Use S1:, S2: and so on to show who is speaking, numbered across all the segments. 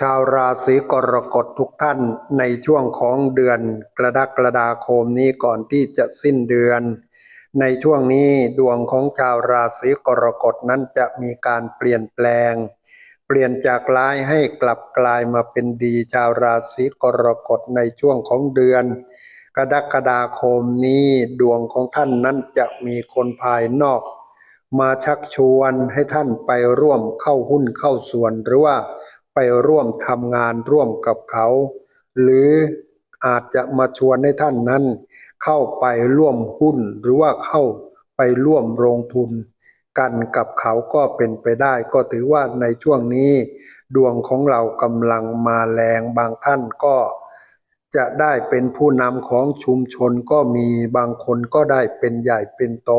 S1: ชาวราศีกรกฎทุกท่านในช่วงของเดือนกรดกฎาคมนี้ก่อนที่จะสิ้นเดือน ในช่วงนี้ดวงของชาวราศีกรกฎนั้นจะมีการเปลี่ยนแปลง เปลี่ยนจากร้ายให้กลับกลายมาเป็นดี ชาวราศีกรกฎในช่วงของเดือน กรกฎาคมนี้ดวงของท่านนั้นจะมีคนภายนอก มาชักชวนให้ท่านไปร่วมเข้าหุ้นเข้าส่วนหรือว่า ไปร่วมทำงานร่วมกับเขา หรืออาจจะมาชวนให้ท่านนั้น เข้าไปร่วมหุ้นหรือว่าเข้าไปร่วมลงทุน กันกับเขาก็เป็นไปได้ ก็ถือว่าในช่วงนี้ ดวงของเรากำลังมาแรงบางท่านก็จะได้เป็นผู้นำของชุมชนก็มีบางคนก็ได้เป็นใหญ่เป็นโต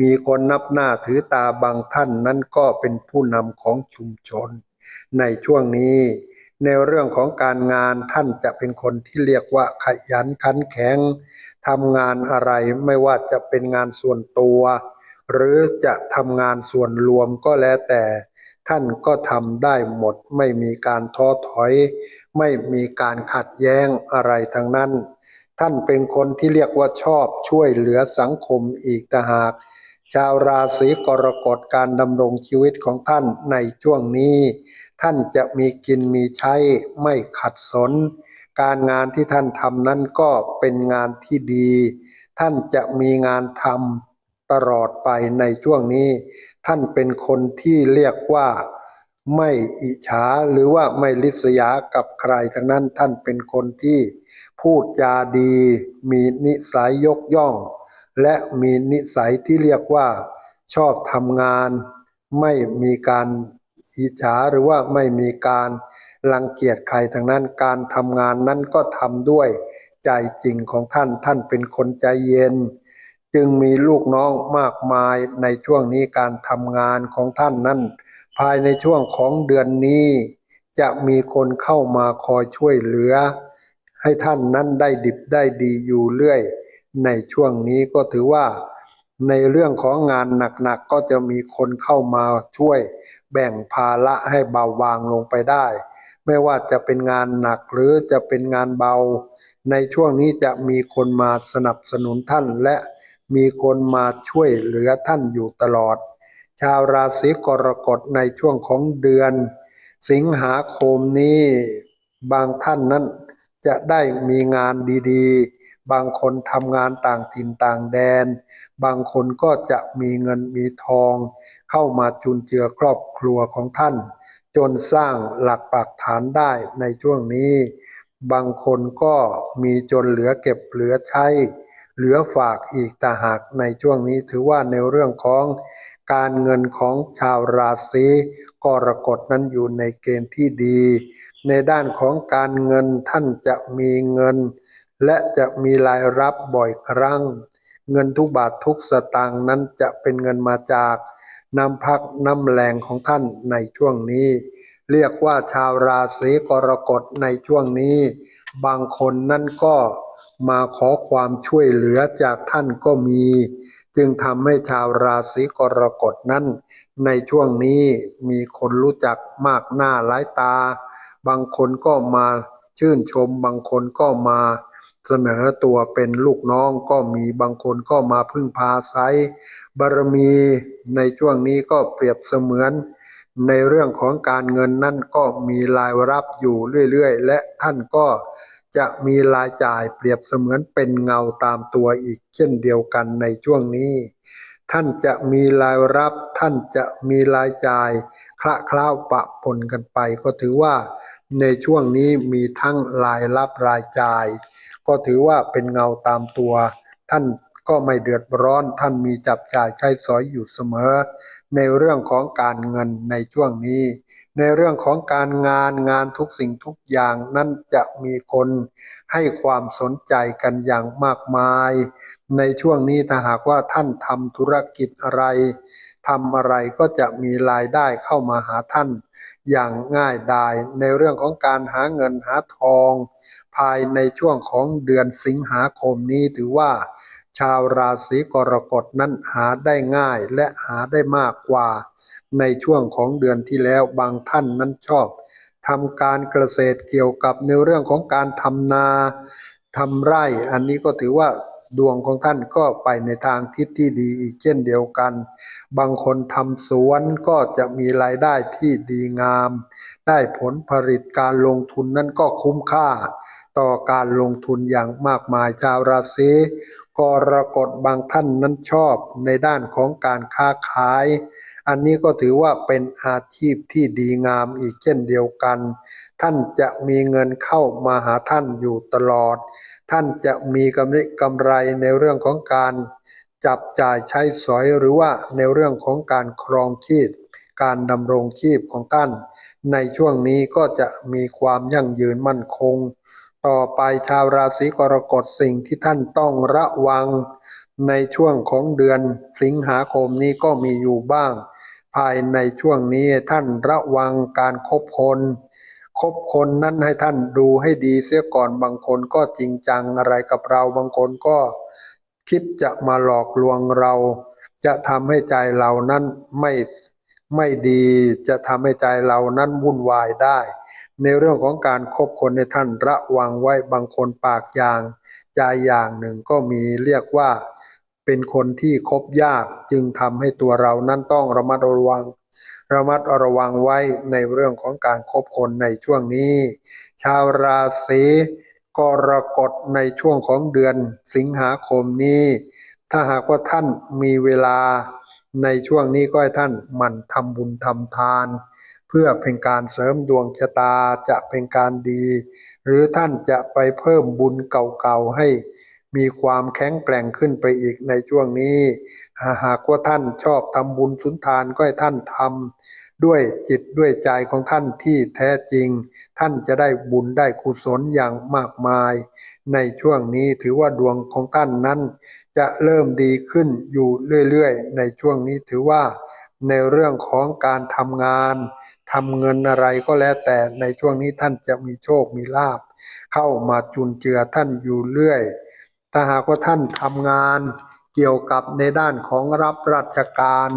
S1: มีคนนับหน้าถือตาบางท่านนั้นก็เป็นผู้นำของชุมชน ในช่วงนี้ ในเรื่องของการงานท่านจะเป็นคนที่เรียกว่าขยันขันแข็งทำงานอะไรไม่ว่าจะเป็นงานส่วนตัว หรือจะทำงานส่วนรวมก็แล้วแต่ ท่านก็ทำได้หมด ไม่มีการท้อถอย ไม่มีการขัดแย้งอะไรทั้งนั้น ท่านเป็นคนที่เรียกว่าชอบช่วยเหลือสังคมอีกต่างหาก ชาวราศีกรกฎการดำรงชีวิตของท่านในช่วงนี้ ท่านจะมีกินมีใช้ไม่ขัดสน การงานที่ท่านทำนั้นก็เป็นงานที่ดี ท่านจะมีงานทำตลอดไปในช่วงนี้ ท่านเป็นคนที่เรียกว่าไม่อิจฉาหรือว่าไม่ลิษยากับใครทั้งนั้นท่านเป็นคนที่พูดจาดี มีนิสัยยกย่อง และมีนิสัยที่เรียกว่าชอบทำงาน ไม่มีการอิจฉาหรือว่าไม่มีการรังเกียจใครทั้งนั้นการทำงานนั้นก็ทำด้วยใจจริงของท่านท่านเป็นคนใจเย็น จึงมีลูกน้องมากมายในช่วงนี้การทำงานของท่านนั้น ภายในช่วงของเดือนนี้ จะมีคนเข้ามาคอยช่วยเหลือ ให้ท่านนั้นได้ดิบได้ดีอยู่เรื่อย ในช่วงนี้ก็ถือว่า ในเรื่องของงานหนักๆก็จะมีคนเข้ามาช่วยแบ่งภาระให้เบาบางลงไปได้ ไม่ว่าจะเป็นงานหนักหรือจะเป็นงานเบา ในช่วงนี้จะมีคนมาสนับสนุนท่านและมีคนมาช่วยเหลือท่านอยู่ตลอด ชาวราศีกรกฎในช่วงของเดือน สิงหาคมนี้บางท่านนั้น จะได้มีงานดีๆ บางคนทำงานต่างถิ่นต่างแดน บางคนก็จะมีเงินมีทอง เข้ามาจุนเจือครอบครัวของท่าน จนสร้างหลักปักฐานได้ในช่วงนี้ บางคนก็มีจนเหลือเก็บเหลือใช้ เหลือฝากอีกต่หากในช่วงนี้ถือว่าในเรื่องของการเงินของชาวราศีกรกฎนั้นอยู่ในเกณฑ์ที่ดี ในด้านของการเงินท่านจะมีเงิน และจะมีรายรับบ่อยครั้ง เงินทุกบาททุกสตางค์นั้นจะเป็นเงินมาจากน้ำพักน้ำแรงของท่านในช่วงนี้ เรียกว่าชาวราศีกรกฎในช่วงนี้ บางคนนั่นก็มาขอความช่วยเหลือจากท่านก็มี จึงทำให้ชาวราศีกรกฎนั้น ในช่วงนี้มีคนรู้จักมากหน้าหลายตา บางคนก็มาชื่นชม บางคนก็มาเสนอตัวเป็นลูกน้องก็มีบางคนก็มาพึ่งพาไซบารมีในช่วงนี้ก็เปรียบเสมือน ในเรื่องของการเงินนั่นก็มีรายรับอยู่เรื่อยๆ และท่านก็จะมีรายจ่ายเปรียบเสมือนเป็นเงาตามตัวอีกเช่นเดียวกันในช่วงนี้ ท่านจะมีรายรับ ท่านจะมีรายจ่าย คละคล้าวปะปนกันไป ก็ถือว่า ในช่วงนี้มีทั้งรายรับรายจ่าย ก็ถือว่าเป็นเงาตามตัวท่าน ก็ไม่เดือดร้อนท่านมีจับจ่ายใช้สอยอยู่เสมอ ในเรื่องของการเงินในช่วงนี้ ในเรื่องของการงานงานทุกสิ่งทุกอย่างนั้นจะมีคนให้ความสนใจกันอย่างมากมาย ในช่วงนี้ถ้าหากว่าท่านทำธุรกิจอะไรทำอะไรก็จะมีรายได้เข้ามาหาท่านอย่างง่ายดายในเรื่องของการหาเงินหาทอง ภายในช่วงของเดือนสิงหาคมนี้ถือว่า ชาวราศีกรกฎนั้นหาได้ง่ายและหาได้มากกว่า ในช่วงของเดือนที่แล้วบางท่านนั้นชอบทำการเกษตรเกี่ยวกับในเรื่องของการทำนาทำไร่ อันนี้ก็ถือว่าดวงของท่านก็ไปในทางทิศที่ดีอีกเช่นเดียวกัน บางคนทำสวนก็จะมีรายได้ที่ดีงาม ได้ผลผลิตการลงทุนนั้นก็คุ้มค่า ต่อการลงทุนอย่างมากมายชาวราศีกรกฎบางท่านนั้นชอบในด้านของการค้าขาย อันนี้ก็ถือว่าเป็นอาชีพที่ดีงามอีกเช่นเดียวกัน ท่านจะมีเงินเข้ามาหาท่านอยู่ตลอด ท่านจะมีกำไรกำไรในเรื่องของการจับจ่ายใช้สอยหรือว่าในเรื่องของการครองชีพการดำรงชีพของท่าน ในช่วงนี้ก็จะมีความยั่งยืนมั่นคง ต่อไปชาวราศีกรกฎสิ่งที่ท่านต้องระวังในช่วงของเดือนสิงหาคมนี้ก็มีอยู่บ้าง ภายในช่วงนี้ท่านระวังการคบคนคบคนนั้นให้ท่านดูให้ดีเสียก่อนบางคนก็จริงจังอะไรกับเราบางคนก็คิดจะมาหลอกลวงเรา จะทำให้ใจเรานั้นไม่ไม่ดี จะทำให้ใจเรานั้นวุ่นวายได้ ในเรื่องของการคบคนในท่านระวังไว้บางคนปากอย่างใจอย่างหนึ่งก็มีเรียกว่า เป็นคนที่คบยากจึงทำให้ตัวเรานั้นต้องระมัดระวัง ระมัดระวังไว้ในเรื่องของการคบคนในช่วงนี้ ชาวราศีกรกฎในช่วงของเดือนสิงหาคมนี้ ถ้าหากว่าท่านมีเวลาในช่วงนี้ก็ให้ท่านหมั่นทำบุญทำทาน เพื่อเป็นการเสริมดวงชะตาจะเป็นการดี หรือท่านจะไปเพิ่มบุญเก่าๆให้มีความแข็งแกร่งขึ้นไปอีกในช่วงนี้ หากว่าท่านชอบทำบุญสุนทานก็ให้ท่านทำด้วยจิตด้วยใจของท่านที่แท้จริง ท่านจะได้บุญได้กุศลอย่างมากมาย ในช่วงนี้ถือว่าดวงของท่านนั้น จะเริ่มดีขึ้นอยู่เรื่อยๆ ในช่วงนี้ถือว่า ในเรื่องของการทำงานทำเงินอะไรก็แล้วแต่ในช่วงนี้ท่านจะมีโชคมีลาภเข้ามาจุนเจือท่านอยู่เรื่อย ถ้าหากว่าท่านทำงานเกี่ยวกับในด้านของรับราชการ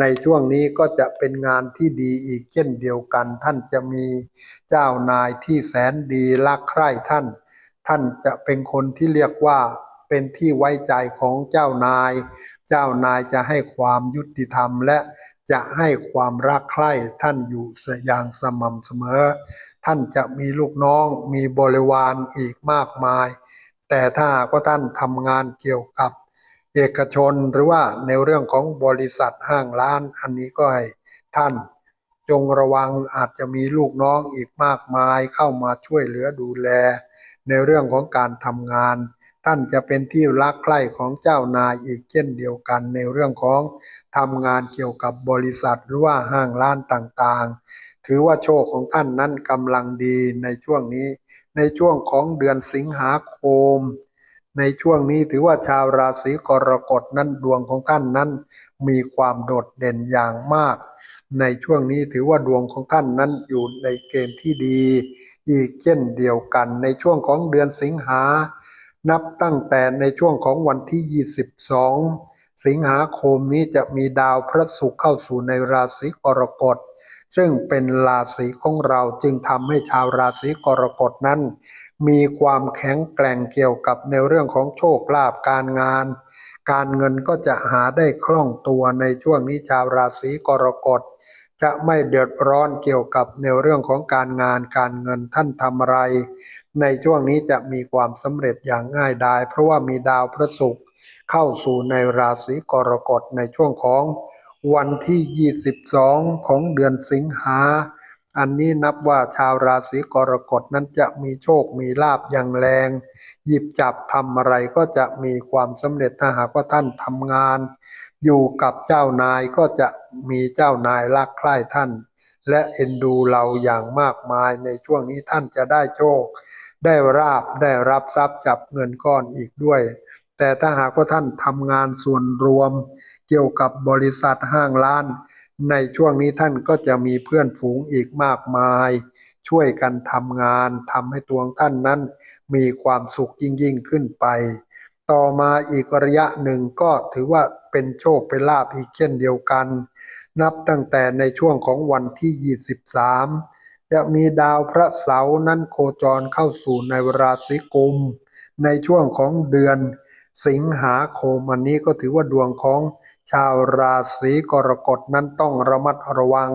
S1: ในช่วงนี้ก็จะเป็นงานที่ดีอีกเช่นเดียวกัน ท่านจะมีเจ้านายที่แสนดีรักใคร่ท่าน ท่านจะเป็นคนที่เรียกว่า เป็นที่ไว้ใจของเจ้านาย เจ้านายจะให้ความยุติธรรมและจะให้ความรักใคร่ท่านอยู่อย่างสม่ำเสมอ ท่านจะมีลูกน้องมีบริวารอีกมากมาย แต่ถ้ากว่าท่านทำงานเกี่ยวกับ เอกชนหรือว่าในเรื่องของบริษัทห้างร้าน อันนี้ก็ให้ท่านจงระวังอาจจะมีลูกน้องอีกมากมายเข้ามาช่วยเหลือดูแล ในเรื่องของการทำงาน ท่านจะเป็นที่รักใคร่ของเจ้านายอีกเช่นเดียวกันในเรื่องของทำงานเกี่ยวกับบริษัทหรือว่าห้างร้านต่างๆ ถือว่าโชคของท่านนั้นกำลังดีในช่วงนี้ ในช่วงของเดือนสิงหาคม ในช่วงนี้ถือว่าชาวราศีกรกฎนั้นดวงของท่านนั้น มีความโดดเด่นอย่างมาก ในช่วงนี้ถือว่าดวงของท่านนั้นอยู่ในเกณฑ์ที่ดี อีกเช่นเดียวกัน ในช่วงของเดือนสิงหา นับตั้งแต่ในช่วงของวันที่ 22 สิงหาคมนี้จะมีดาวพระศุกร์เข้าสู่ในราศีกรกฎ ซึ่งเป็นราศีของเราจึงทำให้ชาวราศีกรกฎนั้น มีความแข็งแกร่งเกี่ยวกับในเรื่องของโชคลาภการงาน การเงินก็จะหาได้คล่องตัวในช่วงนี้ชาวราศีกรกฎ จะไม่เดือดร้อนเกี่ยวกับในเรื่องของการงานการเงินท่านทำอะไร ในช่วงนี้จะมีความสำเร็จอย่างง่ายดาย เพราะว่ามีดาวพระศุกร์เข้าสู่ในราศีกรกฎในช่วงของวันที่ 22 ของเดือนสิงหา อันนี้นับว่าชาวราศีกรกฎนั้นจะมีโชคมีลาบอย่างแรง หยิบจับทำอะไรก็จะมีความสำเร็จถ้าหากว่าท่านทำงาน อยู่กับเจ้านายก็จะมีเจ้านายรักใคร่ท่าน และเอ็นดูเราอย่างมากมายในช่วงนี้ท่านจะได้โชค ได้ราบได้รับทรัพย์จับเงินก้อนอีกด้วย แต่ถ้าหากว่าท่านทำงานส่วนรวม เกี่ยวกับบริษัทห้างร้าน ในช่วงนี้ท่านก็จะมีเพื่อนฝูงอีกมากมาย ช่วยกันทำงานทำให้ตัวท่านนั้น มีความสุขยิ่งยิ่งขึ้นไป ต่อมาอีกระยะหนึ่งก็ถือว่าเป็นโชคเป็นลาภอีกเช่นเดียวกัน นับตั้งแต่ในช่วงของวันที่ 23 จะมีดาวพระเสาร์นั้นโคจรเข้าสู่ในราศีกุม ในช่วงของเดือนสิงหาคมอันนี้ก็ถือว่าดวงของชาวราศีกรกฎนั้นต้องระมัดระวัง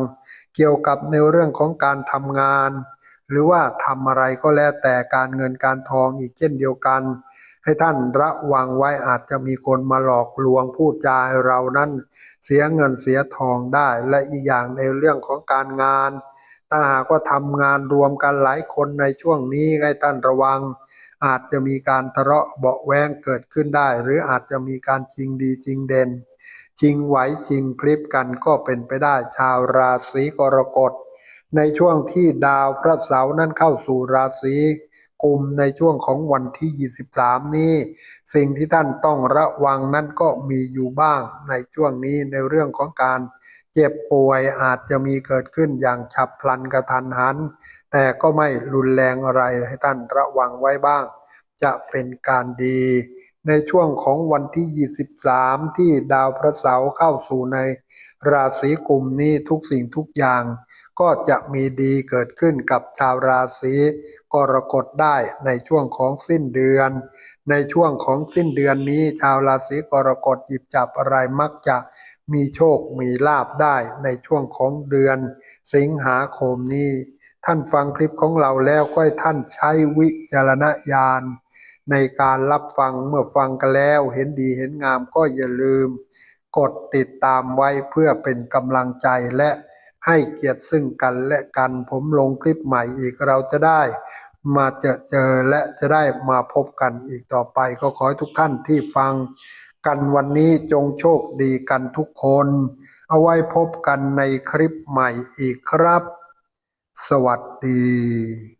S1: เกี่ยวกับในเรื่องของการทำงาน หรือว่าทำอะไรก็แล้วแต่การเงินการทองอีกเช่นเดียวกัน ให้ท่านระวังไว้อาจจะมีคนมาหลอกลวงพูดจาให้เรานั้นเสียเงินเสียทองได้ และอีกอย่างในเรื่องของการงาน ถ้าหากว่าทำงานรวมกันหลายคนในช่วงนี้ให้ท่านระวัง อาจจะมีการทะเลาะเบาแวงเกิดขึ้นได้ หรืออาจจะมีการชิงดีชิงเด่นชิงไหวชิงพลิบกันก็เป็นไปได้ชาวราศีกรกฎในช่วงที่ดาวพระเสาร์นั้นเข้าสู่ราศี กลุ่มในช่วงของวันที่ 23 นี้ สิ่งที่ท่านต้องระวังนั้นก็มีอยู่บ้างในช่วงนี้ในเรื่องของการเจ็บป่วยอาจจะมีเกิดขึ้นอย่างฉับพลันกระทันหัน แต่ก็ไม่รุนแรงอะไรให้ท่านระวังไว้บ้าง จะเป็นการดี ในช่วงของวันที่ 23 ที่ดาวพระเสาร์เข้าสู่ในราศีกลุ่มนี้ทุกสิ่งทุกอย่าง ก็จะมีดีเกิดขึ้นกับชาวราศีกรกฎได้ในช่วงของสิ้นเดือน ในช่วงของสิ้นเดือนนี้ ชาวราศีกรกฎหยิบจับอะไรมักจะมีโชคมีลาบได้ในช่วงของเดือน สิงหาคมนี้ ท่านฟังคลิปของเราแล้วก็ให้ท่านใช้วิจารณญาณในการรับฟังเมื่อฟังกันแล้วเห็นดีเห็นงามก็อย่าลืม กดติดตามไว้เพื่อเป็นกำลังใจและ ให้เกียรติซึ่งกันและกันผมลงคลิปใหม่อีกเราจะได้ มาเจอเจอและจะได้มาพบกันอีกต่อไปก็ขอให้ทุกท่านที่ฟัง กันวันนี้จงโชคดีกันทุกคน เอาไว้พบกันในคลิปใหม่อีกครับ สวัสดี